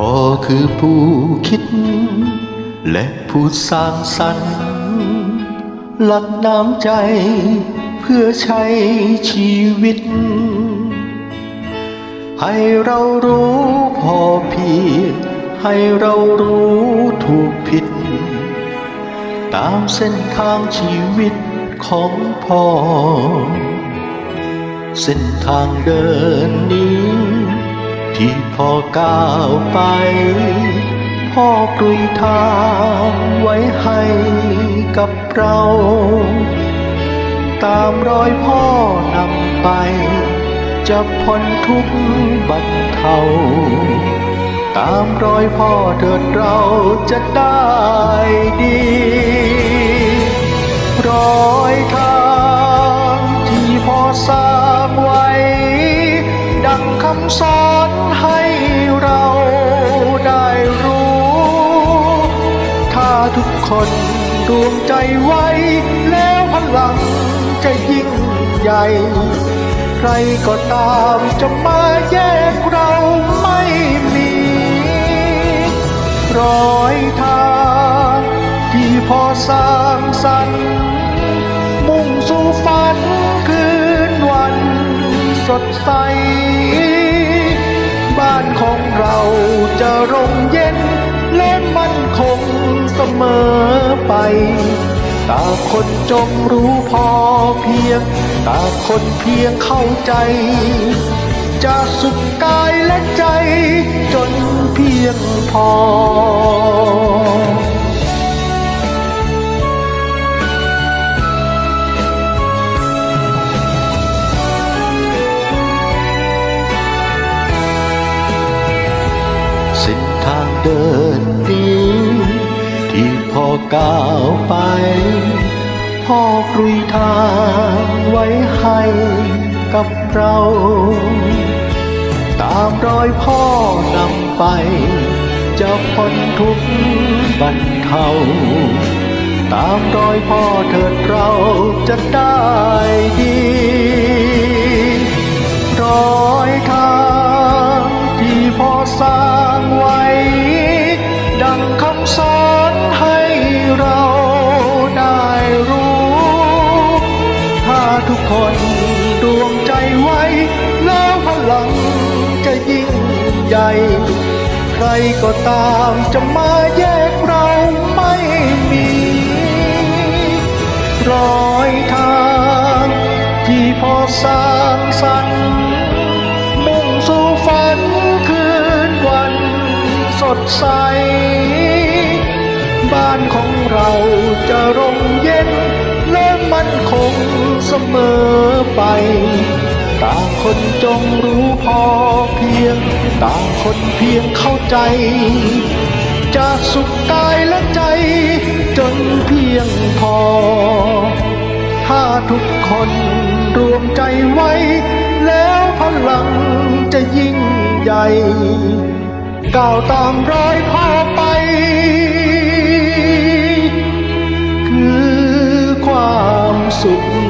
พ่อคือผู้คิด และผู้สร้างสรรค์หลักน้ำใจเพื่อใช้ชีวิต ให้เรารู้พอเพียงให้เรารู้ถูกผิด ตามเส้นทางชีวิตของพ่อ เส้นทางเดินนี้ ที่พ่อก้าวไป พ่อกลุยทางไว้ให้กับเรา ตามรอยพ่อนำไป จะพ้นทุกบัดเทาตามรอยพ่อเถิดเราจะได้ดีรอ คนรวมใจไว้ แล้วพลังจะยิ่งใหญ่ ใครก็ตามจะมาแยกเราไม่มีรอยทางที่พอสร้างสรรค์มุ่งสู่ฝันคืนวันสดใส บ้านของเราจะร่ม มอไป ตาคนจงรู้พอเพียง ตาคนเพียงเข้าใจ จะสุขกายและใจ จนเพียงพอเส้นทางเดิน ก้าวไป พ่อกลุยทางไว้ให้กับเรา ตามรอยพ่อนำไป จะพ้นทุกข์บรรเทาตามรอยพ่อเถิดเราจะได้ดี ทุกคนรวมใจไว้ แล้วพลังจะยิ่งใหญ่ ใครก็ตามจะมาแยกเราไม่มี รอยทางที่พอสร้างสรรค์มุ่งสู่ฝันคืนวันสดใส บ้านของเราจะร่มเย็น คงเสมอไป ต่างคนจงรู้พอเพียง ต่างคนเพียงเข้าใจ จะสุขกายและใจ จนเพียงพอ ถ้าทุกคนรวมใจไว้ แล้วพลังจะยิ่งใหญ่ก้าวตามรอยพ่อไปคือควา มสุข